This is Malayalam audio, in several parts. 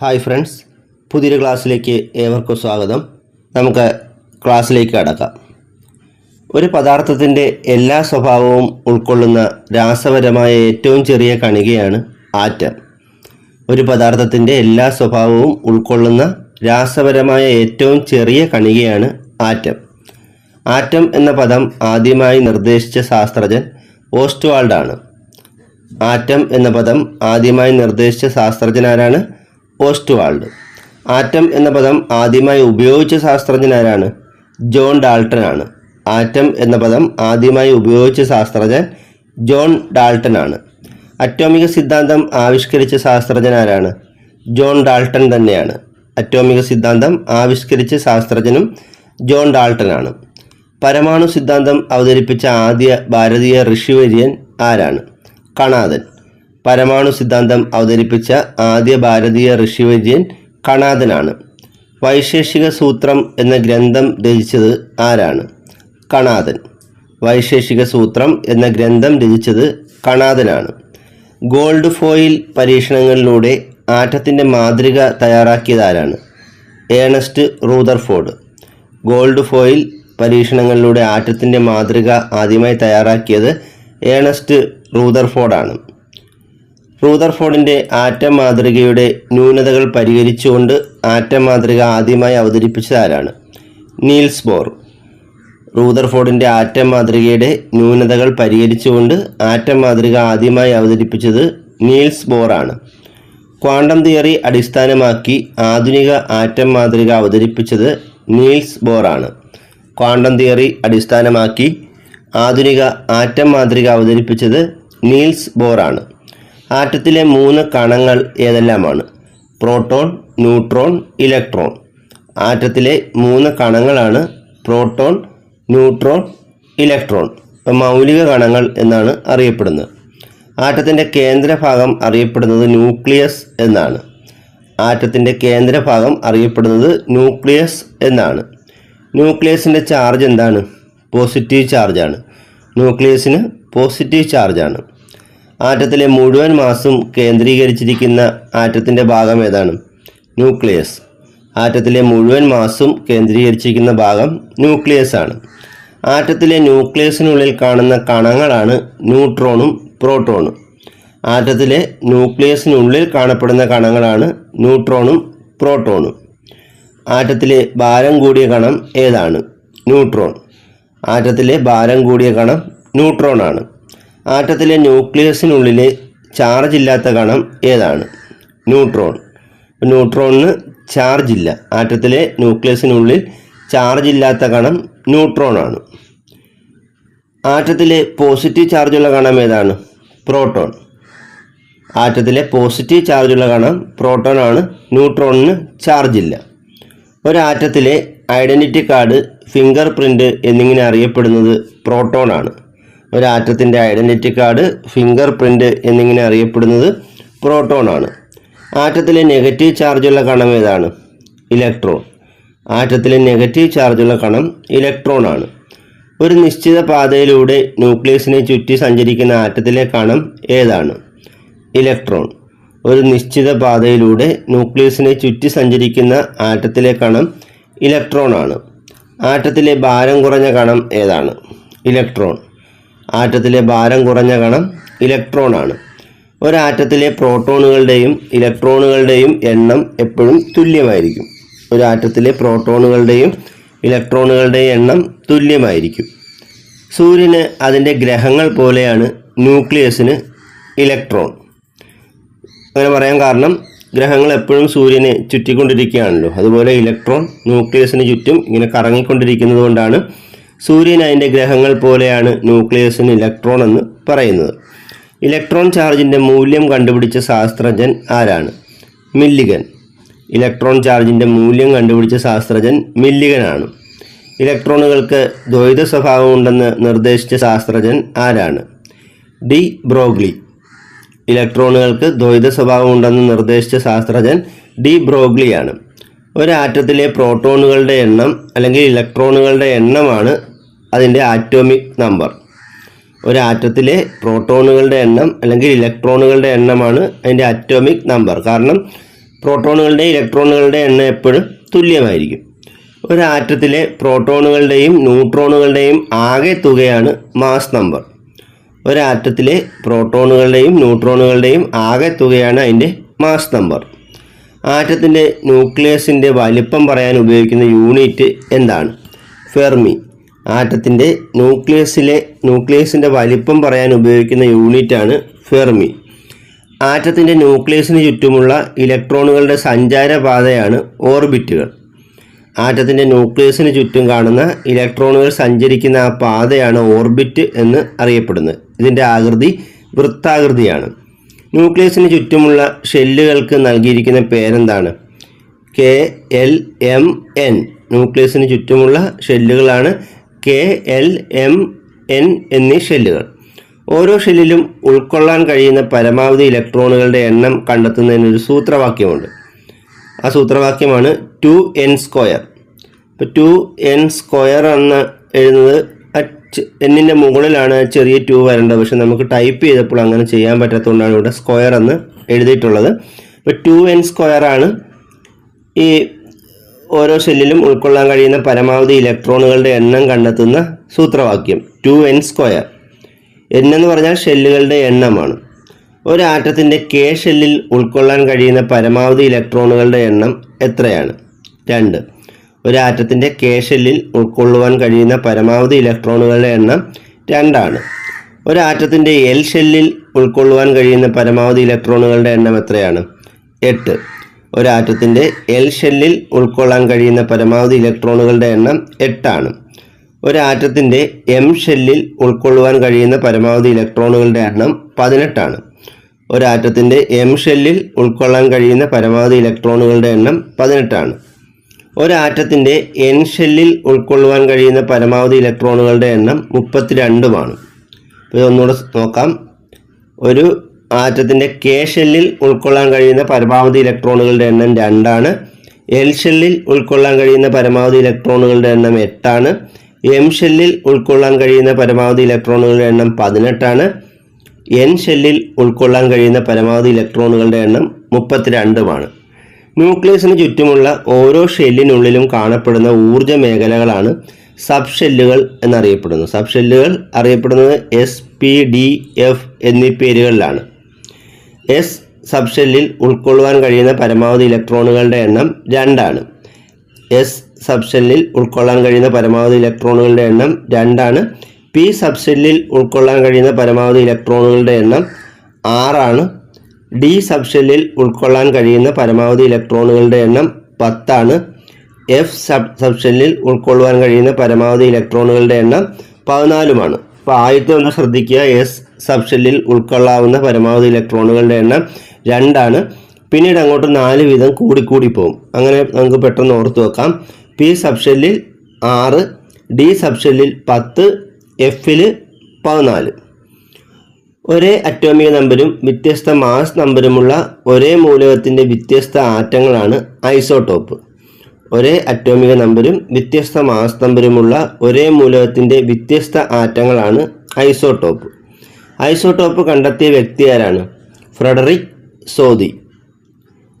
ഹായ് ഫ്രണ്ട്സ് പുതിയൊരു ക്ലാസ്സിലേക്ക് ഏവർക്കും സ്വാഗതം. നമുക്ക് ക്ലാസ്സിലേക്ക് കടക്കാം. ഒരു പദാർത്ഥത്തിന്റെ എല്ലാ സ്വഭാവവും ഉൾക്കൊള്ളുന്ന രാസപരമായ ഏറ്റവും ചെറിയ കണികയാണ് ആറ്റം. ഒരു പദാർത്ഥത്തിന്റെ എല്ലാ സ്വഭാവവും ഉൾക്കൊള്ളുന്ന രാസപരമായ ഏറ്റവും ചെറിയ കണികയാണ് ആറ്റം. ആറ്റം എന്ന പദം ആദ്യമായി നിർദ്ദേശിച്ച ശാസ്ത്രജ്ഞൻ ഓസ്റ്റ്വാൾഡാണ്. ആറ്റം എന്ന പദം ആദ്യമായി നിർദ്ദേശിച്ച ശാസ്ത്രജ്ഞനാരാണ് ഓസ്റ്റ്വാൾഡ് ആറ്റം എന്ന പദം ആദ്യമായി ഉപയോഗിച്ച ശാസ്ത്രജ്ഞനാരാണ് ജോൺ ഡാൾട്ടൺ ആണ്. ആറ്റം എന്ന പദം ആദ്യമായി ഉപയോഗിച്ച ശാസ്ത്രജ്ഞൻ ജോൺ ഡാൾട്ടൺ ആണ്. അറ്റോമിക സിദ്ധാന്തം ആവിഷ്കരിച്ച ശാസ്ത്രജ്ഞനാരാണ് ജോൺ ഡാൾട്ടൺ തന്നെയാണ്. അറ്റോമിക സിദ്ധാന്തം ആവിഷ്കരിച്ച ശാസ്ത്രജ്ഞനും ജോൺ ഡാൾട്ടൺ ആണ്. പരമാണു സിദ്ധാന്തം അവതരിപ്പിച്ച ആദ്യ ഭാരതീയ ഋഷിവര്യൻ ആരാണ്? കണാദൻ പരമാണു സിദ്ധാന്തം അവതരിപ്പിച്ച ആദ്യ ഭാരതീയ ഋഷിവൈദ്യൻ കണാദനാണ് വൈശേഷിക സൂത്രം എന്ന ഗ്രന്ഥം രചിച്ചത് ആരാണ്? കണാദൻ വൈശേഷിക സൂത്രം എന്ന ഗ്രന്ഥം രചിച്ചത് കണാദനാണ് ഗോൾഡ് ഫോയിൽ പരീക്ഷണങ്ങളിലൂടെ ആറ്റത്തിന്റെ മാതൃക തയ്യാറാക്കിയത് ആരാണ്? ഏണസ്റ്റ് റൂദർഫോർഡ് ഗോൾഡ് ഫോയിൽ പരീക്ഷണങ്ങളിലൂടെ ആറ്റത്തിന്റെ മാതൃക ആദ്യമായി തയ്യാറാക്കിയത് ഏണസ്റ്റ് റൂദർഫോർഡാണ് റൂദർഫോർഡിന്റെ ആറ്റം മാതൃകയുടെ ന്യൂനതകൾ പരിഹരിച്ചുകൊണ്ട് ആറ്റം മാതൃക ആദ്യമായി അവതരിപ്പിച്ചത് ആരാണ്? Niels Bohr. റൂദർഫോർഡിന്റെ ആറ്റം മാതൃകയുടെ ന്യൂനതകൾ പരിഹരിച്ചുകൊണ്ട് ആറ്റം മാതൃക ആദ്യമായി അവതരിപ്പിച്ചത് നീൽസ് ബോറാണ് ക്വാണ്ടം തിയറി അടിസ്ഥാനമാക്കി ആധുനിക ആറ്റം മാതൃക അവതരിപ്പിച്ചത് നീൽസ് ബോറാണ് ക്വാണ്ടം തിയറി അടിസ്ഥാനമാക്കി ആധുനിക ആറ്റം മാതൃക അവതരിപ്പിച്ചത് നീൽസ് ബോറാണ് ആറ്റത്തിലെ മൂന്ന് കണങ്ങൾ ഏതെല്ലാമാണ്? Proton neutron electron. ആറ്റത്തിലെ മൂന്ന് കണങ്ങളാണ് പ്രോട്ടോൺ ന്യൂട്രോൺ ഇലക്ട്രോൺ. ഇപ്പം മൗലിക കണങ്ങൾ എന്നാണ് അറിയപ്പെടുന്നത്. ആറ്റത്തിന്റെ കേന്ദ്രഭാഗം അറിയപ്പെടുന്നത് ന്യൂക്ലിയസ് എന്നാണ്. ആറ്റത്തിന്റെ കേന്ദ്രഭാഗം അറിയപ്പെടുന്നത് ന്യൂക്ലിയസ് എന്നാണ്. ന്യൂക്ലിയസിന്റെ ചാർജ് എന്താണ്? പോസിറ്റീവ് ചാർജാണ്. ന്യൂക്ലിയസിന് പോസിറ്റീവ് ചാർജാണ്. ആറ്റത്തിലെ മുഴുവൻ മാസും കേന്ദ്രീകരിച്ചിരിക്കുന്ന ആറ്റത്തിന്റെ ഭാഗം ഏതാണ്? ന്യൂക്ലിയസ്. ആറ്റത്തിലെ മുഴുവൻ മാസും കേന്ദ്രീകരിച്ചിരിക്കുന്ന ഭാഗം ന്യൂക്ലിയസ് ആണ്. ആറ്റത്തിലെ ന്യൂക്ലിയസിനുള്ളിൽ കാണുന്ന കണങ്ങളാണ് ന്യൂട്രോണും പ്രോട്ടോണും. ആറ്റത്തിലെ ന്യൂക്ലിയസിനുള്ളിൽ കാണപ്പെടുന്ന കണങ്ങളാണ് ന്യൂട്രോണും പ്രോട്ടോണും. ആറ്റത്തിലെ ഭാരം കൂടിയ കണം ഏതാണ്? ന്യൂട്രോൺ. ആറ്റത്തിലെ ഭാരം കൂടിയ കണം ന്യൂട്രോൺ ആണ്. ആറ്റത്തിലെ ന്യൂക്ലിയസിനുള്ളിലെ ചാർജ് ഇല്ലാത്ത കണം ഏതാണ്? ന്യൂട്രോൺ. ന്യൂട്രോണിന് ചാർജ് ഇല്ല. ആറ്റത്തിലെ ന്യൂക്ലിയസിനുള്ളിൽ ചാർജ് ഇല്ലാത്ത കണം ന്യൂട്രോൺ ആണ് ആറ്റത്തിലെ പോസിറ്റീവ് ചാർജുള്ള കണം ഏതാണ്? പ്രോട്ടോൺ ആറ്റത്തിലെ പോസിറ്റീവ് ചാർജുള്ള കണം പ്രോട്ടോൺ ആണ്. ന്യൂട്രോണിന് ചാർജ് ഇല്ല. ഒരാറ്റത്തിലെ ഐഡന്റിറ്റി കാർഡ് ഫിംഗർ പ്രിന്റ് എന്നിങ്ങനെ അറിയപ്പെടുന്നത് പ്രോട്ടോൺ ആണ്. ഒരാറ്റത്തിന്റെ ഐഡന്റിറ്റി കാർഡ് ഫിംഗർ പ്രിന്റ് എന്നിങ്ങനെ അറിയപ്പെടുന്നത് പ്രോട്ടോൺ ആണ്. ആറ്റത്തിലെ നെഗറ്റീവ് ചാർജുള്ള കണം ഏതാണ്? ഇലക്ട്രോൺ. ആറ്റത്തിലെ നെഗറ്റീവ് ചാർജുള്ള കണം ഇലക്ട്രോൺ ആണ്. ഒരു നിശ്ചിത പാതയിലൂടെ ന്യൂക്ലിയസിനെ ചുറ്റി സഞ്ചരിക്കുന്ന ആറ്റത്തിലെ കണം ഏതാണ്? ഇലക്ട്രോൺ. ഒരു നിശ്ചിത പാതയിലൂടെ ന്യൂക്ലിയസിനെ ചുറ്റി സഞ്ചരിക്കുന്ന ആറ്റത്തിലെ കണം ഇലക്ട്രോൺ ആണ്. ആറ്റത്തിലെ ഭാരം കുറഞ്ഞ കണം ഏതാണ്? ഇലക്ട്രോൺ. ആറ്റത്തിലെ ഭാരം കുറഞ്ഞ കണം ഇലക്ട്രോണാണ് ഒരാറ്റത്തിലെ പ്രോട്ടോണുകളുടെയും ഇലക്ട്രോണുകളുടെയും എണ്ണം എപ്പോഴും തുല്യമായിരിക്കും. ഒരാറ്റത്തിലെ പ്രോട്ടോണുകളുടെയും ഇലക്ട്രോണുകളുടെയും എണ്ണം തുല്യമായിരിക്കും. സൂര്യന് അതിന്റെ ഗ്രഹങ്ങൾ പോലെയാണ് ന്യൂക്ലിയസിന് ഇലക്ട്രോൺ അങ്ങനെ പറയാൻ കാരണം ഗ്രഹങ്ങൾ എപ്പോഴും സൂര്യനെ ചുറ്റിക്കൊണ്ടിരിക്കുകയാണല്ലോ. അതുപോലെ ഇലക്ട്രോൺ ന്യൂക്ലിയസിന് ചുറ്റും ഇങ്ങനെ കറങ്ങിക്കൊണ്ടിരിക്കുന്നത് കൊണ്ടാണ് സൂര്യൻ അതിന്റെ ഗ്രഹങ്ങൾ പോലെയാണ് ന്യൂക്ലിയസിന് ഇലക്ട്രോൺ എന്ന് പറയുന്നത്. ഇലക്ട്രോൺ ചാർജിന്റെ മൂല്യം കണ്ടുപിടിച്ച ശാസ്ത്രജ്ഞൻ ആരാണ്? മില്ലിഗൻ. ഇലക്ട്രോൺ ചാർജിന്റെ മൂല്യം കണ്ടുപിടിച്ച ശാസ്ത്രജ്ഞൻ മില്ലിഗനാണ്. ഇലക്ട്രോണുകൾക്ക് ദ്വൈത സ്വഭാവമുണ്ടെന്ന് നിർദ്ദേശിച്ച ശാസ്ത്രജ്ഞൻ ആരാണ്? ഡി. ബ്രോഗ്ലി. ഇലക്ട്രോണുകൾക്ക് ദ്വൈത സ്വഭാവമുണ്ടെന്ന് നിർദ്ദേശിച്ച ശാസ്ത്രജ്ഞൻ ഡി. ബ്രോഗ്ലിയാണ്. ഒരാറ്റത്തിലെ പ്രോട്ടോണുകളുടെ എണ്ണം അല്ലെങ്കിൽ ഇലക്ട്രോണുകളുടെ എണ്ണമാണ് അതിന്റെ ആറ്റോമിക് നമ്പർ. ഒരാറ്റത്തിലെ പ്രോട്ടോണുകളുടെ എണ്ണം അല്ലെങ്കിൽ ഇലക്ട്രോണുകളുടെ എണ്ണമാണ് അതിന്റെ അറ്റോമിക് നമ്പർ. കാരണം പ്രോട്ടോണുകളുടെ ഇലക്ട്രോണുകളുടെ എണ്ണം എപ്പോഴും തുല്യമായിരിക്കും. ഒരാറ്റത്തിലെ പ്രോട്ടോണുകളുടെയും ന്യൂട്രോണുകളുടെയും ആകെ തുകയാണ് മാസ് നമ്പർ. ഒരാറ്റത്തിലെ പ്രോട്ടോണുകളുടെയും ന്യൂട്രോണുകളുടെയും ആകെ തുകയാണ് അതിന്റെ മാസ് നമ്പർ. ആറ്റത്തിന്റെ ന്യൂക്ലിയസിന്റെ വലിപ്പം പറയാൻ ഉപയോഗിക്കുന്ന യൂണിറ്റ് എന്താണ്? ഫെർമി. ആറ്റത്തിന്റെ ന്യൂക്ലിയസിലെ ന്യൂക്ലിയസിന്റെ വലിപ്പം പറയാൻ ഉപയോഗിക്കുന്ന യൂണിറ്റാണ് ഫെർമി. ആറ്റത്തിന്റെ ന്യൂക്ലിയസിന് ചുറ്റുമുള്ള ഇലക്ട്രോണുകളുടെ സഞ്ചാരപാതയാണ് ഓർബിറ്റുകൾ. ആറ്റത്തിന്റെ ന്യൂക്ലിയസിന് ചുറ്റും കാണുന്ന ഇലക്ട്രോണുകൾ സഞ്ചരിക്കുന്ന ആ പാതയാണ് ഓർബിറ്റ് എന്ന് അറിയപ്പെടുന്നത്. ഇതിന്റെ ആകൃതി വൃത്താകൃതിയാണ്. ന്യൂക്ലിയസിന് ചുറ്റുമുള്ള ഷെല്ലുകൾക്ക് നൽകിയിരിക്കുന്ന പേരെന്താണ്? K L M N. ന്യൂക്ലിയസിന് ചുറ്റുമുള്ള ഷെല്ലുകളാണ് കെ എൽ എം എൻ എന്നീ ഷെല്ലുകൾ. ഓരോ ഷെല്ലിലും ഉൾക്കൊള്ളാൻ കഴിയുന്ന പരമാവധി ഇലക്ട്രോണുകളുടെ എണ്ണം കണ്ടെത്തുന്നതിനൊരു സൂത്രവാക്യമുണ്ട്. ആ സൂത്രവാക്യമാണ് ടു എൻ സ്ക്വയർ. ഇപ്പോൾ ടു എൻ സ്ക്വയർ എന്ന് എഴുതുന്നത് എന്നിന്റെ മുകളിലാണ് ചെറിയ ടു വരേണ്ടത്. പക്ഷെ നമുക്ക് ടൈപ്പ് ചെയ്തപ്പോൾ അങ്ങനെ ചെയ്യാൻ പറ്റാത്തതുകൊണ്ടാണ് ഇവിടെ സ്ക്വയർ എന്ന് എഴുതിയിട്ടുള്ളത്. ഇപ്പോൾ ടു എൻ സ്ക്വയർ ആണ് ഈ ഓരോ സെല്ലിലും ഉൾക്കൊള്ളാൻ കഴിയുന്ന പരമാവധി ഇലക്ട്രോണുകളുടെ എണ്ണം കണ്ടെത്തുന്ന സൂത്രവാക്യം. To N square. എൻ എന്ന് പറഞ്ഞാൽ ഷെല്ലുകളുടെ എണ്ണമാണ്. ഒരു ആറ്റത്തിന്റെ കെ ഷെല്ലിൽ ഉൾക്കൊള്ളാൻ കഴിയുന്ന പരമാവധി ഇലക്ട്രോണുകളുടെ എണ്ണം എത്രയാണ്? രണ്ട്. ഒരു ആറ്റത്തിന്റെ കെ ഷെല്ലിൽ ഉൾക്കൊള്ളുവാൻ കഴിയുന്ന പരമാവധി ഇലക്ട്രോണുകളുടെ എണ്ണം രണ്ടാണ്. ഒരു ആറ്റത്തിന്റെ എൽ ഷെല്ലിൽ ഉൾക്കൊള്ളുവാൻ കഴിയുന്ന പരമാവധി ഇലക്ട്രോണുകളുടെ എണ്ണം എത്രയാണ്? എട്ട്. ഒരു ആറ്റത്തിന്റെ എൽ ഷെല്ലിൽ ഉൾക്കൊള്ളാൻ കഴിയുന്ന പരമാവധി ഇലക്ട്രോണുകളുടെ എണ്ണം എട്ടാണ്. ഒരു ആറ്റത്തിന്റെ എം ഷെല്ലിൽ ഉൾക്കൊള്ളുവാൻ കഴിയുന്ന പരമാവധി ഇലക്ട്രോണുകളുടെ എണ്ണം പതിനെട്ടാണ്. ഒരു ആറ്റത്തിന്റെ എം ഷെല്ലിൽ ഉൾക്കൊള്ളാൻ കഴിയുന്ന പരമാവധി ഇലക്ട്രോണുകളുടെ എണ്ണം പതിനെട്ടാണ്. ഒരു ആറ്റത്തിന്റെ എൻ ഷെല്ലിൽ ഉൾക്കൊള്ളുവാൻ കഴിയുന്ന പരമാവധി ഇലക്ട്രോണുകളുടെ എണ്ണം മുപ്പത്തിരണ്ടുമാണ്. അപ്പോൾ ഇതൊന്നുകൂടെ നോക്കാം. ഒരു ആറ്റത്തിന്റെ കെ ഷെല്ലിൽ ഉൾക്കൊള്ളാൻ കഴിയുന്ന പരമാവധി ഇലക്ട്രോണുകളുടെ എണ്ണം രണ്ടാണ്. എൽ ഷെല്ലിൽ ഉൾക്കൊള്ളാൻ കഴിയുന്ന പരമാവധി ഇലക്ട്രോണുകളുടെ എണ്ണം എട്ടാണ്. എം ഷെല്ലിൽ ഉൾക്കൊള്ളാൻ കഴിയുന്ന പരമാവധി ഇലക്ട്രോണുകളുടെ എണ്ണം പതിനെട്ടാണ്. എൻ ഷെല്ലിൽ ഉൾക്കൊള്ളാൻ കഴിയുന്ന പരമാവധി ഇലക്ട്രോണുകളുടെ എണ്ണം മുപ്പത്തിരണ്ടുമാണ്. ന്യൂക്ലിയസിന് ചുറ്റുമുള്ള ഓരോ ഷെല്ലിനുള്ളിലും കാണപ്പെടുന്ന ഊർജ മേഖലകളാണ് സബ് ഷെല്ലുകൾ എന്നറിയപ്പെടുന്നത് സബ് ഷെല്ലുകൾ അറിയപ്പെടുന്നത് എസ് പി ഡി എഫ് എന്നീ പേരുകളിലാണ്. എസ് സബ് ഷെല്ലിൽ ഉൾക്കൊള്ളുവാൻ കഴിയുന്ന പരമാവധി ഇലക്ട്രോണുകളുടെ എണ്ണം രണ്ടാണ്. എസ് സബ് ഷെല്ലിൽ ഉൾക്കൊള്ളാൻ കഴിയുന്ന പരമാവധി ഇലക്ട്രോണുകളുടെ എണ്ണം രണ്ടാണ്. പി സബ് ഷെല്ലിൽ ഉൾക്കൊള്ളാൻ കഴിയുന്ന പരമാവധി ഇലക്ട്രോണുകളുടെ എണ്ണം ആറാണ്. ഡി സബ്ഷെല്ലിൽ ഉൾക്കൊള്ളാൻ കഴിയുന്ന പരമാവധി ഇലക്ട്രോണുകളുടെ എണ്ണം പത്താണ്. എഫ് സബ് സബ്ഷെല്ലിൽ ഉൾക്കൊള്ളുവാൻ കഴിയുന്ന പരമാവധി ഇലക്ട്രോണുകളുടെ എണ്ണം പതിനാലുമാണ്. അപ്പോൾ ആദ്യത്തെ ഒന്ന് ശ്രദ്ധിക്കുക. എസ് സബ്ഷെല്ലിൽ ഉൾക്കൊള്ളാവുന്ന പരമാവധി ഇലക്ട്രോണുകളുടെ എണ്ണം രണ്ടാണ്. പിന്നീട് അങ്ങോട്ട് നാല് വീതം കൂടിക്കൂടി പോകും അങ്ങനെ നമുക്ക് പെട്ടെന്ന് ഓർത്ത് വെക്കാം. പി സബ്ഷെല്ലിൽ ആറ് ഡി സബ്ഷെല്ലിൽ പത്ത് എഫിൽ പതിനാല്. ഒരേ അറ്റോമിക നമ്പരും വ്യത്യസ്ത മാസ് നമ്പരുമുള്ള ഒരേ മൂലകത്തിന്റെ വ്യത്യസ്ത ആറ്റങ്ങളാണ് ഐസോടോപ്പ് ഒരേ അറ്റോമിക നമ്പരും വ്യത്യസ്ത മാസ് നമ്പരുമുള്ള ഒരേ മൂലകത്തിന്റെ വ്യത്യസ്ത ആറ്റങ്ങളാണ് ഐസോടോപ്പ് ഐസോടോപ്പ് കണ്ടെത്തിയ വ്യക്തി ആരാണ്? ഫ്രെഡറിക് സോദി.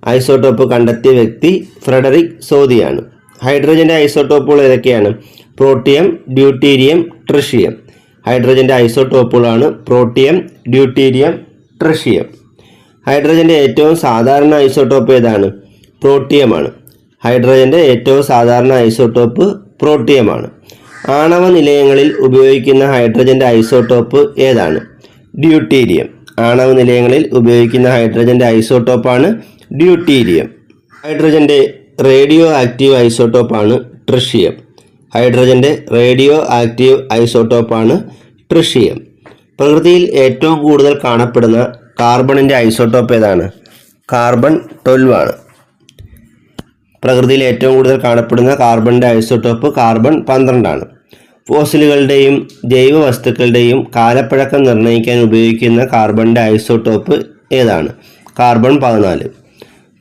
ഐസോടോപ്പ് കണ്ടെത്തിയ വ്യക്തി ഫ്രെഡറിക് സോദിയാണ്. ഹൈഡ്രജന്റെ ഐസോടോപ്പുകൾ ഏതൊക്കെയാണ്? പ്രോട്ടിയം ഡ്യൂട്ടീരിയം ട്രിഷിയം ഹൈഡ്രജന്റെ ഐസോടോപ്പുകളാണ് പ്രോട്ടിയം ഡ്യൂട്ടീരിയം ട്രഷിയം. ഹൈഡ്രജന്റെ ഏറ്റവും സാധാരണ ഐസോടോപ്പ് ഏതാണ്? പ്രോട്ടിയമാണ്. ഹൈഡ്രജന്റെ ഏറ്റവും സാധാരണ ഐസോടോപ്പ് പ്രോട്ടിയമാണ്. ആണവ നിലയങ്ങളിൽ ഉപയോഗിക്കുന്ന ഹൈഡ്രജന്റെ ഐസോടോപ്പ് ഏതാണ്? ഡ്യൂട്ടീരിയം. ആണവ നിലയങ്ങളിൽ ഉപയോഗിക്കുന്ന ഹൈഡ്രജന്റെ ഐസോടോപ്പാണ് ഡ്യൂട്ടീരിയം. ഹൈഡ്രജന്റെ റേഡിയോ ആക്റ്റീവ് ഐസോടോപ്പാണ് ട്രിഷിയം. ഹൈഡ്രജന്റെ റേഡിയോ ആക്റ്റീവ് ഐസോട്ടോപ്പാണ് ട്രിഷിയം. പ്രകൃതിയിൽ ഏറ്റവും കൂടുതൽ കാണപ്പെടുന്ന കാർബണിന്റെ ഐസോട്ടോപ്പ് ഏതാണ്? കാർബൺ ട്വൽവ് ആണ്. പ്രകൃതിയിൽ ഏറ്റവും കൂടുതൽ കാണപ്പെടുന്ന കാർബണിന്റെ ഐസോട്ടോപ്പ് കാർബൺ പന്ത്രണ്ടാണ് ഫോസിലുകളുടെയും ജൈവ വസ്തുക്കളുടെയും കാലപ്പഴക്കം നിർണയിക്കാൻ ഉപയോഗിക്കുന്ന കാർബണിന്റെ ഐസോട്ടോപ്പ് ഏതാണ്? കാർബൺ പതിനാല്.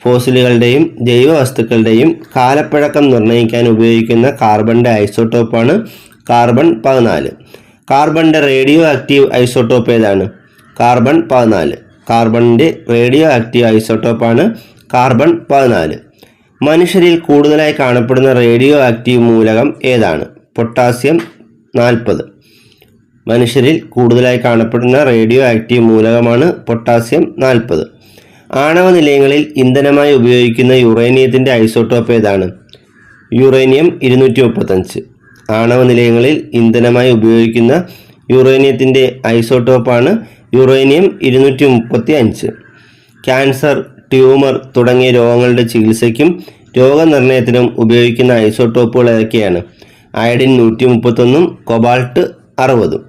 ഫോസിലുകളുടെയും ജൈവ വസ്തുക്കളുടെയും കാലപ്പഴക്കം നിർണയിക്കാൻ ഉപയോഗിക്കുന്ന കാർബണിന്റെ ഐസോട്ടോപ്പാണ് കാർബൺ പതിനാല്. കാർബണിന്റെ റേഡിയോ ആക്റ്റീവ് ഐസോട്ടോപ്പ് ഏതാണ്? കാർബൺ പതിനാല്. കാർബണിന്റെ റേഡിയോ ആക്റ്റീവ് ഐസോട്ടോപ്പാണ് കാർബൺ പതിനാല്. മനുഷ്യരിൽ കൂടുതലായി കാണപ്പെടുന്ന റേഡിയോ ആക്റ്റീവ് മൂലകം ഏതാണ്? പൊട്ടാസ്യം നാൽപ്പത്. മനുഷ്യരിൽ കൂടുതലായി കാണപ്പെടുന്ന റേഡിയോ ആക്റ്റീവ് മൂലകമാണ് പൊട്ടാസ്യം നാൽപ്പത്. ആണവ നിലയങ്ങളിൽ ഇന്ധനമായി ഉപയോഗിക്കുന്ന യുറേനിയത്തിന്റെ ഐസോട്ടോപ്പ് ഏതാണ്? യുറേനിയം ഇരുന്നൂറ്റി മുപ്പത്തഞ്ച് ആണവ നിലയങ്ങളിൽ ഇന്ധനമായി ഉപയോഗിക്കുന്ന യുറേനിയത്തിന്റെ ഐസോട്ടോപ്പാണ് യുറേനിയം ഇരുന്നൂറ്റി മുപ്പത്തി അഞ്ച് ക്യാൻസർ ട്യൂമർ തുടങ്ങിയ രോഗങ്ങളുടെ ചികിത്സയ്ക്കും രോഗനിർണയത്തിനും ഉപയോഗിക്കുന്ന ഐസോട്ടോപ്പുകൾ ഏതൊക്കെയാണ്? അയഡിൻ നൂറ്റി മുപ്പത്തൊന്നും കൊബാൾട്ട് അറുപതും.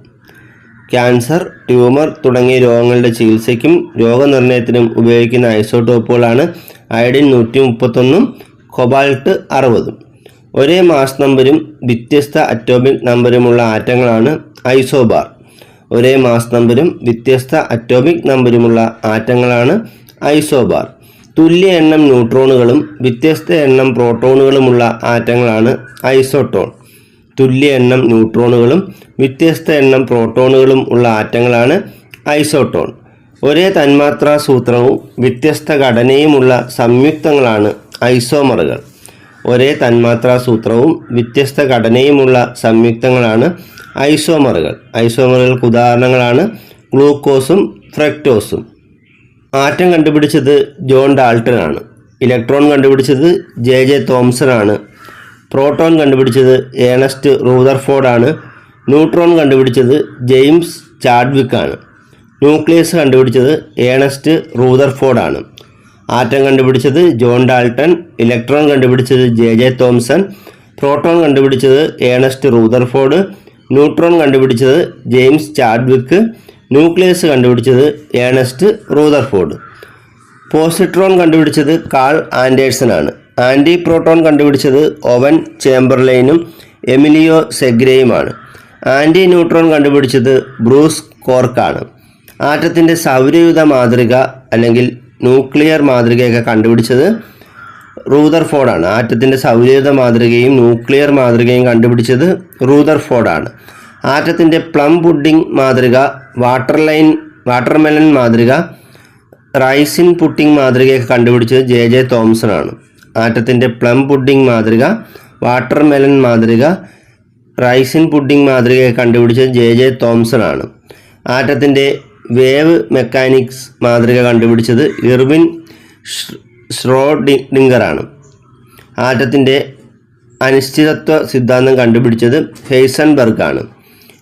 ക്യാൻസർ ട്യൂമർ തുടങ്ങിയ രോഗങ്ങളുടെ ചികിത്സയ്ക്കും രോഗനിർണയത്തിനും ഉപയോഗിക്കുന്ന ഐസോടോപ്പുകളാണ് അയഡിൻ നൂറ്റി മുപ്പത്തൊന്നും കൊബാൾട്ട് അറുപതും. ഒരേ മാസ് നമ്പരും വ്യത്യസ്ത അറ്റോമിക് നമ്പരുമുള്ള ആറ്റങ്ങളാണ് ഐസോബാർ. ഒരേ മാസ് നമ്പരും വ്യത്യസ്ത അറ്റോമിക് നമ്പരുമുള്ള ആറ്റങ്ങളാണ് ഐസോബാർ. തുല്യ എണ്ണം ന്യൂട്രോണുകളും വ്യത്യസ്ത എണ്ണം പ്രോട്ടോണുകളുമുള്ള ആറ്റങ്ങളാണ് ഐസോട്ടോൺ. തുല്യ എണ്ണം ന്യൂട്രോണുകളും വ്യത്യസ്ത എണ്ണം പ്രോട്ടോണുകളും ഉള്ള ആറ്റങ്ങളാണ് ഐസോട്ടോൺ. ഒരേ തന്മാത്രാ സൂത്രവും വ്യത്യസ്ത ഘടനയുമുള്ള സംയുക്തങ്ങളാണ് ഐസോമറുകൾ. ഒരേ തന്മാത്രാ സൂത്രവും വ്യത്യസ്ത ഘടനയുമുള്ള സംയുക്തങ്ങളാണ് ഐസോമറുകൾ. ഐസോമറുകൾക്ക് ഉദാഹരണങ്ങളാണ് ഗ്ലൂക്കോസും ഫ്രക്ടോസും. ആറ്റം കണ്ടുപിടിച്ചത് ജോൺ ഡാൾട്ടൺ ആണ് ഇലക്ട്രോൺ കണ്ടുപിടിച്ചത് ജെ ജെ തോംസൺ ആണ്. പ്രോട്ടോൺ കണ്ടുപിടിച്ചത് ഏണസ്റ്റ് റൂദർഫോർഡ് ആണ് ന്യൂട്രോൺ കണ്ടുപിടിച്ചത് ജെയിംസ് ചാഡ്വിക് ആണ് ന്യൂക്ലിയസ് കണ്ടുപിടിച്ചത് ഏണസ്റ്റ് റൂദർഫോർഡ് ആണ് ആറ്റം കണ്ടുപിടിച്ചത് ജോൺ ഡാൾട്ടൺ ഇലക്ട്രോൺ കണ്ടുപിടിച്ചത് ജെ ജെ തോംസൺ പ്രോട്ടോൺ കണ്ടുപിടിച്ചത് ഏണസ്റ്റ് റൂദർഫോർഡ് ന്യൂട്രോൺ കണ്ടുപിടിച്ചത് ജെയിംസ് ചാഡ്വിക്ക് ന്യൂക്ലിയസ് കണ്ടുപിടിച്ചത് ഏണസ്റ്റ് റൂദർഫോർഡ് പോസിട്രോൺ കണ്ടുപിടിച്ചത് കാൾ ആൻഡേഴ്സൺ ആണ്. ആന്റി പ്രോട്ടോൺ കണ്ടുപിടിച്ചത് ഓവൻ ചേംബർലൈനും എമിലിയോ സെഗ്രയുമാണ്. ആന്റി ന്യൂട്രോൺ കണ്ടുപിടിച്ചത് ബ്രൂസ് കോർക്കാണ്. ആറ്റത്തിന്റെ സൗരയുധ മാതൃക അല്ലെങ്കിൽ ന്യൂക്ലിയർ മാതൃകയൊക്കെ കണ്ടുപിടിച്ചത് റൂദർഫോർഡാണ് ആറ്റത്തിന്റെ സൗരയുധ മാതൃകയും ന്യൂക്ലിയർ മാതൃകയും കണ്ടുപിടിച്ചത് റൂദർഫോർഡാണ് ആറ്റത്തിന്റെ പ്ലം പുഡിംഗ് മാതൃക വാട്ടർ ലൈൻ വാട്ടർമെലൻ മാതൃക റൈസിൻ പുട്ടിംഗ് മാതൃകയൊക്കെ കണ്ടുപിടിച്ചത് ജെ ജെ തോംസൺ ആണ് ആറ്റത്തിന്റെ പ്ലം പുഡിംഗ് മാതൃക വാട്ടർമെലൻ മാതൃക റൈസിൻ പുഡിംഗ് മാതൃകയെ കണ്ടുപിടിച്ചത് ജെ ജെ തോംസൺ ആണ്. ആറ്റത്തിന്റെ വേവ് മെക്കാനിക്സ് മാതൃക കണ്ടുപിടിച്ചത് ഇർവിൻ ഷ്രോഡിംഗറാണ് ആറ്റത്തിന്റെ അനിശ്ചിതത്വ സിദ്ധാന്തം കണ്ടുപിടിച്ചത് ഹെയ്സൺബർഗ് ആണ്.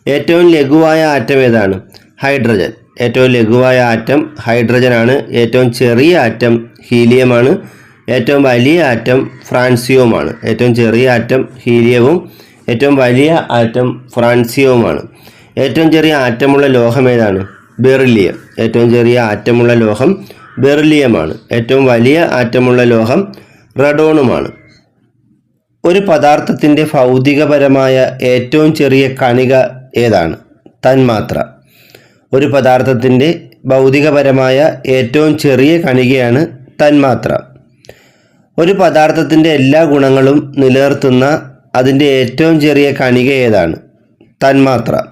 ഏറ്റവും ലഘുവായ ആറ്റം ഏതാണ്? ഹൈഡ്രജൻ. ഏറ്റവും ലഘുവായ ആറ്റം ഹൈഡ്രജനാണ് ഏറ്റവും ചെറിയ ആറ്റം ഹീലിയമാണ് ഏറ്റവും വലിയ ആറ്റം ഫ്രാൻസിയവുമാണ് ഏറ്റവും ചെറിയ ആറ്റം ഹീലിയവും ഏറ്റവും വലിയ ആറ്റം ഫ്രാൻസിയവുമാണ് ഏറ്റവും ചെറിയ ആറ്റമുള്ള ലോഹം ഏതാണ്? ബെറിലിയം. ഏറ്റവും ചെറിയ ആറ്റമുള്ള ലോഹം ബെറിലിയമാണ്. ഏറ്റവും വലിയ ആറ്റമുള്ള ലോഹം റഡോണുമാണ്. ഒരു പദാർത്ഥത്തിന്റെ ഭൗതികപരമായ ഏറ്റവും ചെറിയ കണിക ഏതാണ്? തന്മാത്ര. ഒരു പദാർത്ഥത്തിന്റെ ഭൗതികപരമായ ഏറ്റവും ചെറിയ കണികയാണ് തന്മാത്ര. ഒരു പദാർത്ഥത്തിന്റെ എല്ലാ ഗുണങ്ങളും നിലനിർത്തുന്ന അതിന്റെ ഏറ്റവും ചെറിയ കണിക ഏതാണ്? തന്മാത്ര.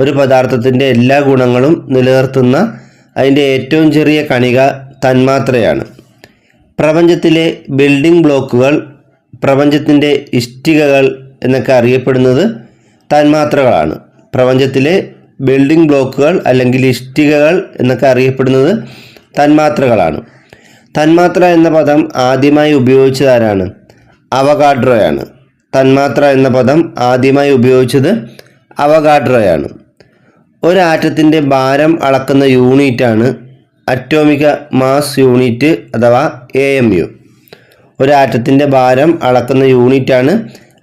ഒരു പദാർത്ഥത്തിന്റെ എല്ലാ ഗുണങ്ങളും നിലനിർത്തുന്ന അതിന്റെ ഏറ്റവും ചെറിയ കണിക തന്മാത്രയാണ്. പ്രപഞ്ചത്തിലെ ബിൽഡിംഗ് ബ്ലോക്കുകൾ പ്രപഞ്ചത്തിന്റെ ഇഷ്ടികകൾ എന്നൊക്കെ അറിയപ്പെടുന്നത് തന്മാത്രകളാണ്. പ്രപഞ്ചത്തിലെ ബിൽഡിംഗ് ബ്ലോക്കുകൾ അല്ലെങ്കിൽ ഇഷ്ടികകൾ എന്നൊക്കെ അറിയപ്പെടുന്നത് തന്മാത്രകളാണ്. തന്മാത്ര എന്ന പദം ആദ്യമായി ഉപയോഗിച്ചത് ആരാണ്? അവഗാഡ്രോയാണ് തന്മാത്ര എന്ന പദം ആദ്യമായി ഉപയോഗിച്ചത് അവഗാഡ്രോയാണ് ഒരാറ്റത്തിന്റെ ഭാരം അളക്കുന്ന യൂണിറ്റാണ് അറ്റോമിക മാസ് യൂണിറ്റ് അഥവാ എ എം യു ഒരാറ്റത്തിന്റെ ഭാരം അളക്കുന്ന യൂണിറ്റാണ്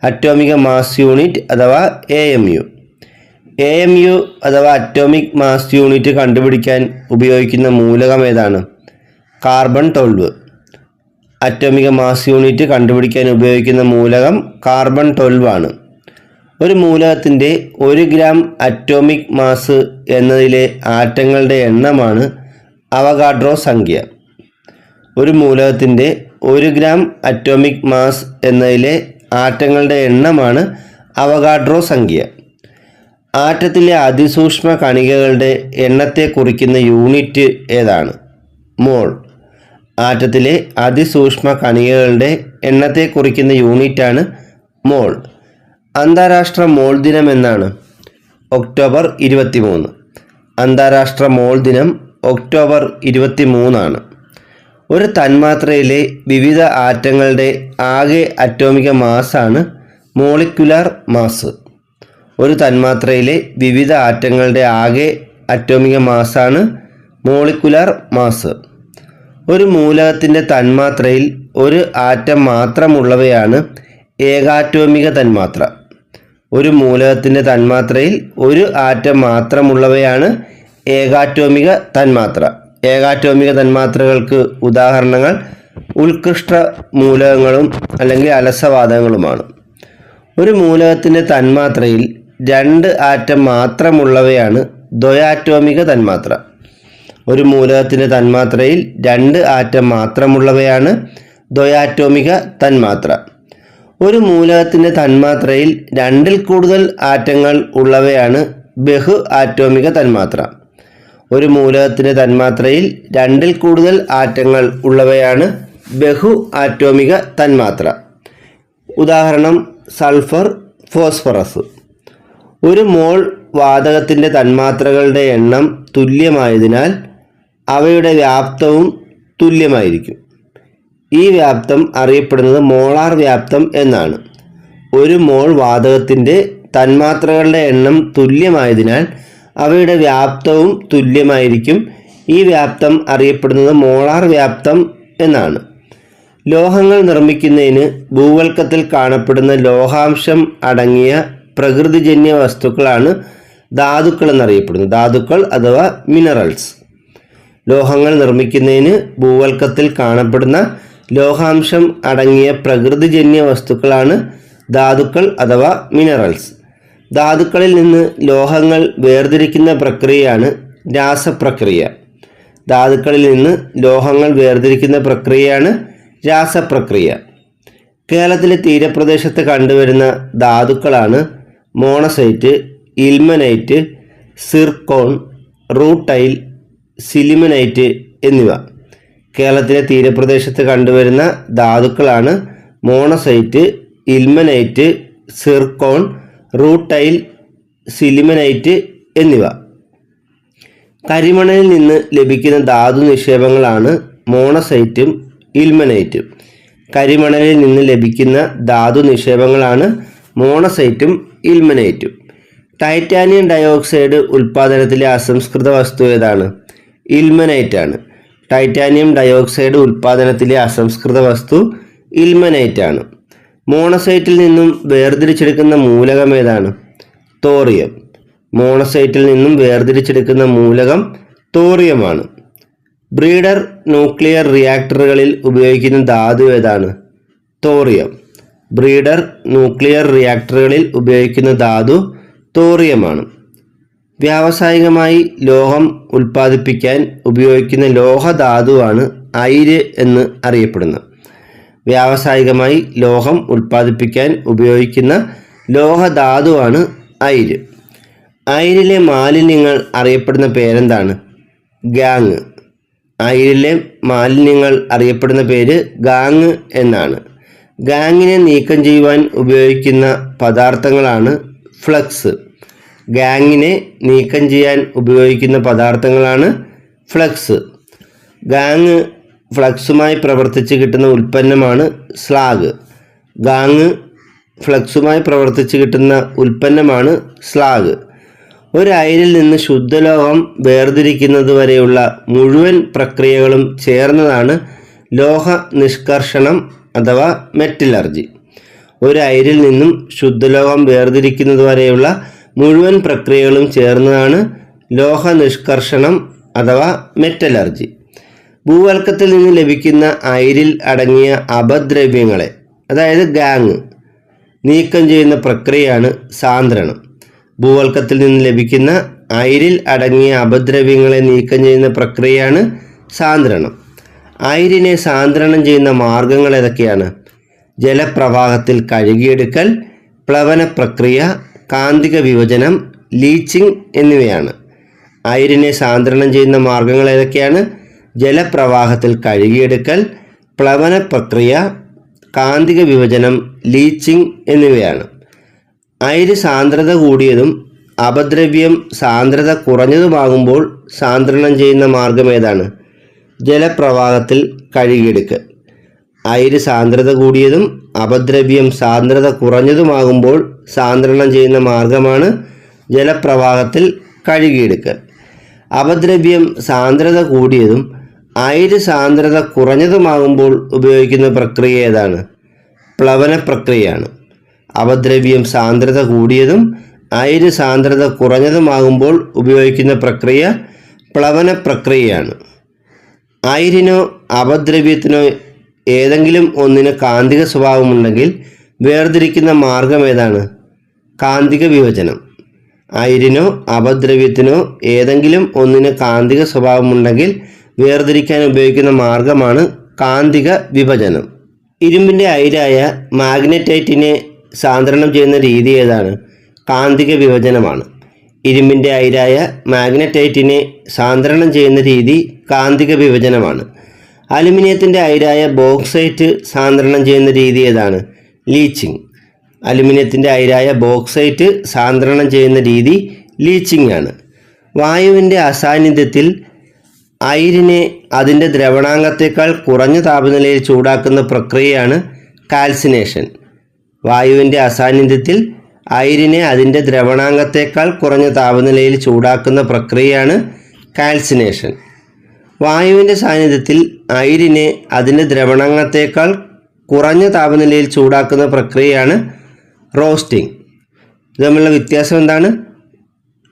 അറ്റോമിക മാസ് യൂണിറ്റ് അഥവാ A M U A M U അഥവാ അറ്റോമിക് മാസ് യൂണിറ്റ് കണ്ടുപിടിക്കാൻ ഉപയോഗിക്കുന്ന മൂലകം ഏതാണ്? Carbon twelve atomic mass unit കണ്ടുപിടിക്കാൻ ഉപയോഗിക്കുന്ന മൂലകം കാർബൺ ട്വൽവ് ആണ് ഒരു മൂലകത്തിന്റെ ഒരു ഗ്രാം അറ്റോമിക് മാസ് എന്നതിലെ ആറ്റങ്ങളുടെ എണ്ണമാണ് അവഗാഡ്രോ സംഖ്യ. ഒരു മൂലകത്തിന്റെ ഒരു ഗ്രാം അറ്റോമിക് മാസ് എന്നതിലെ ആറ്റങ്ങളുടെ എണ്ണമാണ് അവഗാഡ്രോ സംഖ്യ. ആറ്റത്തിലെ അതിസൂക്ഷ്മ കണികകളുടെ എണ്ണത്തെ കുറിക്കുന്ന യൂണിറ്റ് ഏതാണ്? മോൾ. ആറ്റത്തിലെ അതിസൂക്ഷ്മ കണികകളുടെ എണ്ണത്തെ കുറിക്കുന്ന യൂണിറ്റാണ് മോൾ. അന്താരാഷ്ട്ര മോൾ ദിനം എന്നാണ്. ഒക്ടോബർ ഇരുപത്തി മൂന്ന് അന്താരാഷ്ട്ര മോൾ ദിനം ഒക്ടോബർ ഇരുപത്തി മൂന്നാണ് ഒരു തന്മാത്രയിലെ വിവിധ ആറ്റങ്ങളുടെ ആകെ അറ്റോമിക മാസാണ് മോളിക്കുലാർ മാസ്. ഒരു തന്മാത്രയിലെ വിവിധ ആറ്റങ്ങളുടെ ആകെ അറ്റോമിക മാസാണ് മോളിക്കുലാർ മാസ്. ഒരു മൂലകത്തിന്റെ തന്മാത്രയിൽ ഒരു ആറ്റം മാത്രമുള്ളവയാണ് ഏകാറ്റോമിക തന്മാത്ര. ഒരു മൂലകത്തിന്റെ തന്മാത്രയിൽ ഒരു ആറ്റം മാത്രമുള്ളവയാണ് ഏകാറ്റോമിക തന്മാത്ര. ഏകാറ്റോമിക തന്മാത്രകൾക്ക് ഉദാഹരണങ്ങൾ ഉത്കൃഷ്ട മൂലകങ്ങളും അല്ലെങ്കിൽ അലസവാദങ്ങളുമാണ്. ഒരു മൂലകത്തിന്റെ തന്മാത്രയിൽ രണ്ട് ആറ്റം മാത്രമുള്ളവയാണ് ദ്വയാറ്റോമിക തന്മാത്ര. ഒരു മൂലകത്തിന്റെ തന്മാത്രയിൽ രണ്ട് ആറ്റം മാത്രമുള്ളവയാണ് ദ്വയാറ്റോമിക തന്മാത്ര. ഒരു മൂലകത്തിന്റെ തന്മാത്രയിൽ രണ്ടിൽ കൂടുതൽ ആറ്റങ്ങൾ ഉള്ളവയാണ് ബഹു ആറ്റോമിക തന്മാത്ര. ഒരു മൂലകത്തിന്റെ തന്മാത്രയിൽ രണ്ടിൽ കൂടുതൽ ആറ്റങ്ങൾ ഉള്ളവയാണ് ബഹു ആറ്റോമിക തന്മാത്ര. ഉദാഹരണം സൾഫർ ഫോസ്ഫറസ്. ഒരു മോൾ വാതകത്തിന്റെ തന്മാത്രകളുടെ എണ്ണം തുല്യമായതിനാൽ അവയുടെ വ്യാപ്തവും തുല്യമായിരിക്കും. ഈ വ്യാപ്തം അറിയപ്പെടുന്നത് മോളാർ വ്യാപ്തം എന്നാണ്. ഒരു മോൾ വാതകത്തിന്റെ തന്മാത്രകളുടെ എണ്ണം തുല്യമായതിനാൽ അവയുടെ വ്യാപ്തവും തുല്യമായിരിക്കും. ഈ വ്യാപ്തം അറിയപ്പെടുന്നത് മോളാർ വ്യാപ്തം എന്നാണ്. ലോഹങ്ങൾ നിർമ്മിക്കുന്നതിന് ഭൂവൽക്കത്തിൽ കാണപ്പെടുന്ന ലോഹാംശം അടങ്ങിയ പ്രകൃതിജന്യ വസ്തുക്കളാണ് ധാതുക്കൾ എന്നറിയപ്പെടുന്നത് ധാതുക്കൾ അഥവാ മിനറൽസ് ലോഹങ്ങൾ നിർമ്മിക്കുന്നതിന് ഭൂവൽക്കത്തിൽ കാണപ്പെടുന്ന ലോഹാംശം അടങ്ങിയ പ്രകൃതിജന്യ വസ്തുക്കളാണ് ധാതുക്കൾ അഥവാ മിനറൽസ് ധാതുക്കളിൽ നിന്ന് ലോഹങ്ങൾ വേർതിരിക്കുന്ന പ്രക്രിയയാണ് രാസപ്രക്രിയ. ധാതുക്കളിൽ നിന്ന് ലോഹങ്ങൾ വേർതിരിക്കുന്ന പ്രക്രിയയാണ് രാസപ്രക്രിയ. കേരളത്തിലെ തീരപ്രദേശത്ത് കണ്ടുവരുന്ന ധാതുക്കളാണ് monazite ilmenite zircon rutile sillimanite എന്നിവ. കേരളത്തിലെ തീരപ്രദേശത്ത് കണ്ടുവരുന്ന ധാതുക്കളാണ് monazite ilmenite zircon rutile sillimanite എന്നിവ. കരിമണലിൽ നിന്ന് ലഭിക്കുന്ന ധാതു നിക്ഷേപങ്ങളാണ് മോണസൈറ്റും ഇൽമനൈറ്റും. കരിമണലിൽ നിന്ന് ലഭിക്കുന്ന ധാതു നിക്ഷേപങ്ങളാണ് മോണസൈറ്റും ഇൽമനൈറ്റും. ടൈറ്റാനിയം ഡയോക്സൈഡ് ഉൽപ്പാദനത്തിലെ അസംസ്കൃത വസ്തു ഏതാണ്? ഇൽമനൈറ്റ് ആണ് ടൈറ്റാനിയം ഡയോക്സൈഡ് ഉൽപ്പാദനത്തിലെ അസംസ്കൃത വസ്തു ഇൽമനൈറ്റ് ആണ് മോണസൈറ്റിൽ നിന്നും വേർതിരിച്ചെടുക്കുന്ന മൂലകം ഏതാണ്? തോറിയം. മോണസൈറ്റിൽ നിന്നും വേർതിരിച്ചെടുക്കുന്ന മൂലകം തോറിയമാണ്. ബ്രീഡർ ന്യൂക്ലിയർ റിയാക്ടറുകളിൽ ഉപയോഗിക്കുന്ന ധാതു ഏതാണ്? തോറിയം. ബ്രീഡർ ന്യൂക്ലിയർ റിയാക്ടറുകളിൽ ഉപയോഗിക്കുന്ന ധാതു തോറിയമാണ്. വ്യാവസായികമായി ലോഹം ഉൽപ്പാദിപ്പിക്കാൻ ഉപയോഗിക്കുന്ന ലോഹധാതുവാണ് അയിര് എന്ന് അറിയപ്പെടുന്നത്. വ്യാവസായികമായി ലോഹം ഉൽപ്പാദിപ്പിക്കാൻ ഉപയോഗിക്കുന്ന ലോഹധാതുവാണ് അയിര്. അയിരിലെ മാലിന്യങ്ങൾ അറിയപ്പെടുന്ന പേരെന്താണ്? ഗാങ്. അയിരിലെ മാലിന്യങ്ങൾ അറിയപ്പെടുന്ന പേര് ഗാങ് എന്നാണ്. ഗാങ്ങിനെ നീക്കം ചെയ്യുവാൻ ഉപയോഗിക്കുന്ന പദാർത്ഥങ്ങളാണ് ഫ്ലക്സ്. ഗാങ്ങിനെ നീക്കം ചെയ്യാൻ ഉപയോഗിക്കുന്ന പദാർത്ഥങ്ങളാണ് ഫ്ലക്സ്. ഗാങ് ഫ്ലക്സുമായി പ്രവർത്തിച്ച് കിട്ടുന്ന ഉൽപ്പന്നമാണ് സ്ലാഗ്. ഗാങ് ഫ്ലക്സുമായി പ്രവർത്തിച്ച് കിട്ടുന്ന ഉൽപ്പന്നമാണ് സ്ലാഗ്. ഒരു നിന്ന് ശുദ്ധലോഹം വേർതിരിക്കുന്നത് വരെയുള്ള മുഴുവൻ പ്രക്രിയകളും ചേർന്നതാണ് ലോഹ നിഷ്കർഷണം അഥവാ മെറ്റലർജി. ഒരു അയിരിൽ നിന്നും ശുദ്ധലോഹം വേർതിരിക്കുന്നത് വരെയുള്ള മുഴുവൻ പ്രക്രിയകളും ചേർന്നതാണ് ലോഹ നിഷ്കർഷണം അഥവാ മെറ്റലർജി. ഭൂവൽക്കത്തിൽ നിന്ന് ലഭിക്കുന്ന അയിരിൽ അടങ്ങിയ അപദ്രവ്യങ്ങളെ അതായത് ഗാങ് നീക്കം ചെയ്യുന്ന പ്രക്രിയയാണ് സാന്ദ്രണം. ഭൂവൽക്കത്തിൽ നിന്ന് ലഭിക്കുന്ന അയിരിൽ അടങ്ങിയ അപദ്രവ്യങ്ങളെ നീക്കം ചെയ്യുന്ന പ്രക്രിയയാണ് സാന്ദ്രണം. അയിരിനെ സാന്ദ്രണം ചെയ്യുന്ന മാർഗങ്ങൾ ഏതൊക്കെയാണ്? ജലപ്രവാഹത്തിൽ കഴുകിയെടുക്കൽ പ്ലവന പ്രക്രിയ കാന്തിക വിഭജനം ലീച്ചിങ് എന്നിവയാണ്. അയിരിനെ സാന്ദ്രണം ചെയ്യുന്ന മാർഗങ്ങൾ ഏതൊക്കെയാണ്? ജലപ്രവാഹത്തിൽ കഴുകിയെടുക്കൽ പ്ലവന പ്രക്രിയ കാന്തിക വിഭജനം ലീച്ചിങ് എന്നിവയാണ്. അയിര് സാന്ദ്രത കൂടിയതും അപദ്രവ്യം സാന്ദ്രത കുറഞ്ഞതുമാകുമ്പോൾ സാന്ദ്രണം ചെയ്യുന്ന മാർഗം ഏതാണ്? ജലപ്രവാഹത്തിൽ കഴുകിയെടുക്കൽ. അയിര് സാന്ദ്രത കൂടിയതും അപദ്രവ്യം സാന്ദ്രത കുറഞ്ഞതുമാകുമ്പോൾ സാന്ദ്രണം ചെയ്യുന്ന മാർഗമാണ് ജലപ്രവാഹത്തിൽ കഴുകിയെടുക്കൽ. അപദ്രവ്യം സാന്ദ്രത കൂടിയതും അയിര് സാന്ദ്രത കുറഞ്ഞതുമാകുമ്പോൾ ഉപയോഗിക്കുന്ന പ്രക്രിയ ഏതാണ്? പ്ലവന പ്രക്രിയയാണ്. അപദ്രവ്യം സാന്ദ്രത കൂടിയതും അയിര് സാന്ദ്രത കുറഞ്ഞതുമാകുമ്പോൾ ഉപയോഗിക്കുന്ന പ്രക്രിയ പ്ലവന പ്രക്രിയയാണ്. അയിരിനോ അപദ്രവ്യത്തിനോ ഏതെങ്കിലും ഒന്നിന് കാന്തിക സ്വഭാവമുണ്ടെങ്കിൽ വേർതിരിക്കുന്ന മാർഗം ഏതാണ്? കാന്തിക വിഭജനം. അയിരിനോ അപദ്രവ്യത്തിനോ ഏതെങ്കിലും ഒന്നിന് കാന്തിക സ്വഭാവമുണ്ടെങ്കിൽ വേർതിരിക്കാൻ ഉപയോഗിക്കുന്ന മാർഗമാണ് കാന്തിക വിഭജനം. ഇരുമ്പിന്റെ അയിരായ മാഗ്നറ്റൈറ്റിനെ സാന്ദ്രണം ചെയ്യുന്ന രീതി ഏതാണ്? കാന്തിക വിഭജനമാണ്. ഇരുമ്പിന്റെ അയിരായ മാഗ്നറ്റൈറ്റിനെ സാന്ദ്രണം ചെയ്യുന്ന രീതി കാന്തിക വിഭജനമാണ്. അലുമിനിയത്തിന്റെ അയിരായ ബോക്സൈറ്റ് സാന്ദ്രണം ചെയ്യുന്ന രീതി ഏതാണ്? ലീച്ചിങ്. അലുമിനിയത്തിന്റെ അയിരായ ബോക്സൈറ്റ് സാന്ദ്രണം ചെയ്യുന്ന രീതി ലീച്ചിങ് ആണ്. വായുവിന്റെ അസാന്നിധ്യത്തിൽ അയിരിനെ അതിന്റെ ദ്രവണാംഗത്തേക്കാൾ കുറഞ്ഞ താപനിലയിൽ ചൂടാക്കുന്ന പ്രക്രിയയാണ് കാൽസിനേഷൻ. വായുവിന്റെ അസാന്നിധ്യത്തിൽ അയിരിനെ അതിന്റെ ദ്രവണാംഗത്തേക്കാൾ കുറഞ്ഞ താപനിലയിൽ ചൂടാക്കുന്ന പ്രക്രിയയാണ് കാൽസിനേഷൻ. വായുവിന്റെ സാന്നിധ്യത്തിൽ അയിരിനെ അതിന്റെ ദ്രവണങ്ങത്തേക്കാൾ കുറഞ്ഞ താപനിലയിൽ ചൂടാക്കുന്ന പ്രക്രിയയാണ് റോസ്റ്റിംഗ്. ഇത് തമ്മിലുള്ള വ്യത്യാസം എന്താണ്?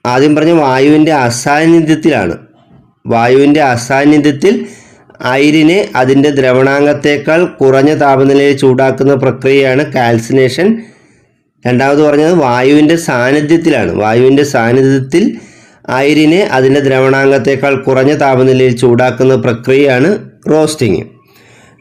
ആദ്യം പറഞ്ഞ വായുവിന്റെ അസാന്നിധ്യത്തിലാണ്. വായുവിന്റെ അസാന്നിധ്യത്തിൽ അയിരിനെ അതിന്റെ ദ്രവണാംഗത്തേക്കാൾ കുറഞ്ഞ താപനിലയിൽ ചൂടാക്കുന്ന പ്രക്രിയയാണ് കാൽസിനേഷൻ. രണ്ടാമത് പറഞ്ഞത് വായുവിന്റെ സാന്നിധ്യത്തിലാണ്. വായുവിന്റെ സാന്നിധ്യത്തിൽ അയിരിനെ അതിന്റെ ദ്രവണാംഗത്തേക്കാൾ കുറഞ്ഞ താപനിലയിൽ ചൂടാക്കുന്ന പ്രക്രിയയാണ് റോസ്റ്റിംഗ്.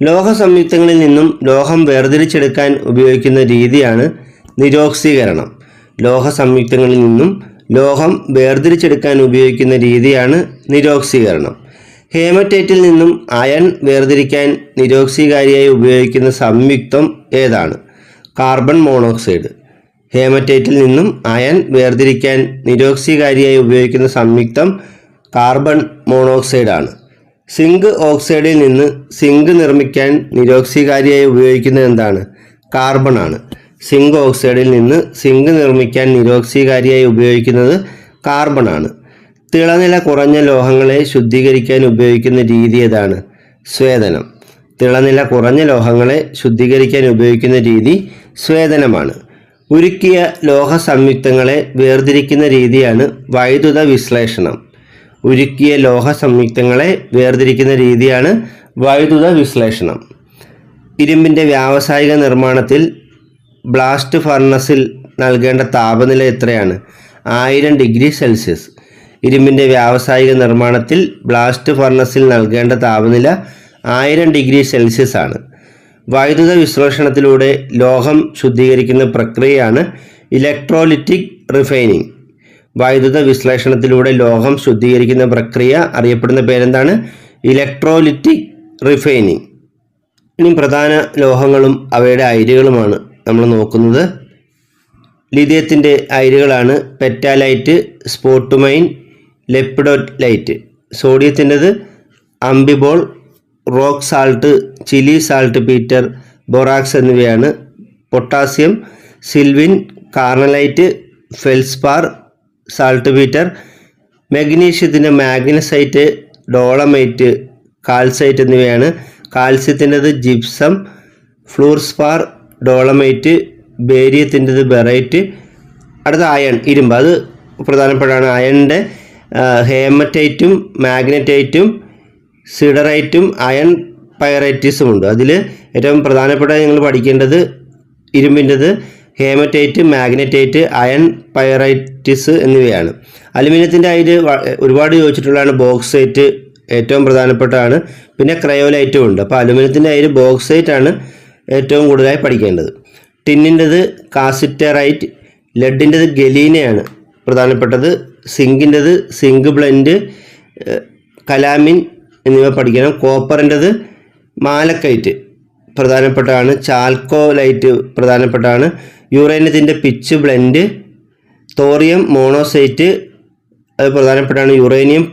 ലോഹ സംയുക്തങ്ങളിൽ നിന്നും ലോഹം വേർതിരിച്ചെടുക്കാൻ ഉപയോഗിക്കുന്ന രീതിയാണ് നിരോക്സീകരണം. ലോഹ സംയുക്തങ്ങളിൽ നിന്നും ലോഹം വേർതിരിച്ചെടുക്കാൻ ഉപയോഗിക്കുന്ന രീതിയാണ് നിരോക്സീകരണം. ഹേമറ്റേറ്റിൽ നിന്നും അയൺ വേർതിരിക്കാൻ നിരോക്സീകാരിയായി ഉപയോഗിക്കുന്ന സംയുക്തം ഏതാണ്? Carbon monoxide. ഹേമറ്റേറ്റിൽ നിന്നും അയൺ വേർതിരിക്കാൻ നിരോക്സികാരിയായി ഉപയോഗിക്കുന്ന സംയുക്തം കാർബൺ മോണോക്സൈഡ് ആണ് സിങ്ക് ഓക്സൈഡിൽ നിന്ന് സിങ്ക് നിർമ്മിക്കാൻ നിരോക്സികാരിയായി ഉപയോഗിക്കുന്നത് എന്താണ്? കാർബൺ ആണ് സിങ്ക് ഓക്സൈഡിൽ നിന്ന് സിങ്ക് നിർമ്മിക്കാൻ നിരോക്സികാരിയായി ഉപയോഗിക്കുന്നത് കാർബൺ ആണ് തിളനില കുറഞ്ഞ ലോഹങ്ങളെ ശുദ്ധീകരിക്കാൻ ഉപയോഗിക്കുന്ന രീതി ഏതാണ്? സ്വേദനം. തിളനില കുറഞ്ഞ ലോഹങ്ങളെ ശുദ്ധീകരിക്കാൻ ഉപയോഗിക്കുന്ന രീതി സ്വേദനമാണ്. ഉരുക്കിയ ലോഹ സംയുക്തങ്ങളെ വേർതിരിക്കുന്ന രീതിയാണ് വൈദ്യുത വിശ്ലേഷണം. ഉരുക്കിയ ലോഹ സംയുക്തങ്ങളെ വേർതിരിക്കുന്ന രീതിയാണ് വൈദ്യുത വിശ്ലേഷണം. ഇരുമ്പിന്റെ വ്യാവസായിക നിർമ്മാണത്തിൽ ബ്ലാസ്റ്റ് ഫർണസിൽ നൽകേണ്ട താപനില എത്രയാണ്? ആയിരം ഡിഗ്രി സെൽഷ്യസ്. ഇരുമ്പിന്റെ വ്യാവസായിക നിർമ്മാണത്തിൽ ബ്ലാസ്റ്റ് ഫർണസിൽ നൽകേണ്ട താപനില ആയിരം ഡിഗ്രി സെൽഷ്യസ് ആണ് വൈദ്യുത വിശ്ലേഷണത്തിലൂടെ ലോഹം ശുദ്ധീകരിക്കുന്ന പ്രക്രിയയാണ് ഇലക്ട്രോലിറ്റിക് റിഫൈനിങ് വൈദ്യുത വിശ്ലേഷണത്തിലൂടെ ലോഹം ശുദ്ധീകരിക്കുന്ന പ്രക്രിയ അറിയപ്പെടുന്ന പേരെന്താണ്? ഇലക്ട്രോലിറ്റിക് റിഫൈനിങ് ഇനി പ്രധാന ലോഹങ്ങളും അവയുടെ അയിരുകളുമാണ് നമ്മൾ നോക്കുന്നത്. ലിഥിയത്തിന്റെ അയിരുകളാണ് petalite spodumene lepidolite സോഡിയത്തിന്റെത് amphibole rock salt Chile saltpetre borax എന്നിവയാണ്. Potassium sylvine carnallite feldspar saltpetre മെഗ്നീഷ്യത്തിന്റെ magnesite dolomite calcite എന്നിവയാണ്. കാൽസ്യത്തിന്റെത് ജിപ്സം ഫ്ലൂർസ്പാർ ഡോളമൈറ്റ് ബേരിയത്തിന്റെത് ബെറൈറ്റ് അടുത്ത അയൺ ഇരുമ്പ്. അത് പ്രധാനപ്പെട്ടാണ് അയണിന്റെ ഹേമറ്റൈറ്റും മാഗ്നറ്റൈറ്റും സിഡറൈറ്റും അയൺ പൈറൈറ്റിസും ഉണ്ട്. അതിൽ ഏറ്റവും പ്രധാനപ്പെട്ട നിങ്ങൾ പഠിക്കേണ്ടത് ഇരുമ്പിന്റെത് ഹേമറ്റൈറ്റ് മാഗ്നറ്റൈറ്റ് അയൺ പൈറൈറ്റിസ് എന്നിവയാണ്. അലുമിനിയത്തിന്റെ അതിൽ ഒരുപാട് ചോദിച്ചിട്ടുള്ളതാണ് ബോക്സൈറ്റ് ഏറ്റവും പ്രധാനപ്പെട്ടതാണ്. പിന്നെ ക്രയോലൈറ്റും ഉണ്ട്. അപ്പോൾ അലുമിനിയത്തിന്റെ അതിൽ ബോക്സൈറ്റ് ആണ് ഏറ്റവും കൂടുതലായി പഠിക്കേണ്ടത്. ടിന്നിന്റെത് കാസിറ്ററൈറ്റ് ലെഡിന്റെത് ഗലീനയാണ് പ്രധാനപ്പെട്ടത്. സിങ്കിന്റെത് സിങ്ക് ബ്ലെൻഡ് കലാമിൻ എന്നിവ പഠിക്കണം. കോപ്പറിന്റെത് മാലക്കൈറ്റ് പ്രധാനപ്പെട്ടതാണ് ചാൽക്കോലൈറ്റ് പ്രധാനപ്പെട്ടതാണ് യുറേനിയത്തിന്റെ പിച്ച് ബ്ലെൻഡ് തോറിയം മോണോസൈറ്റ് അത് പ്രധാനപ്പെട്ടാണ് യുറേനിയം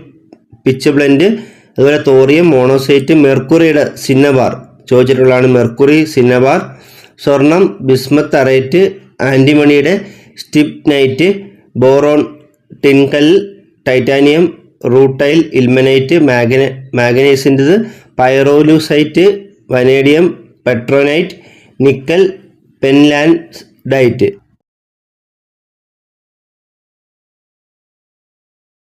പിച്ച് ബ്ലെൻഡ് അതുപോലെ തോറിയം മോണോസൈറ്റ് മെർക്കുറിയുടെ സിന്നബാർ ചോദിച്ചിട്ടുള്ളതാണ് മെർക്കുറി സിന്നബാർ സ്വർണം ബിസ്മത്ത് അറേറ്റ് ആന്റിമണിയുടെ stibnite boron tincal titanium rutile ilmenite Magna മാഗ്നീസിന്റെത് pyrolusite vanadium patronite nickel pentlandite.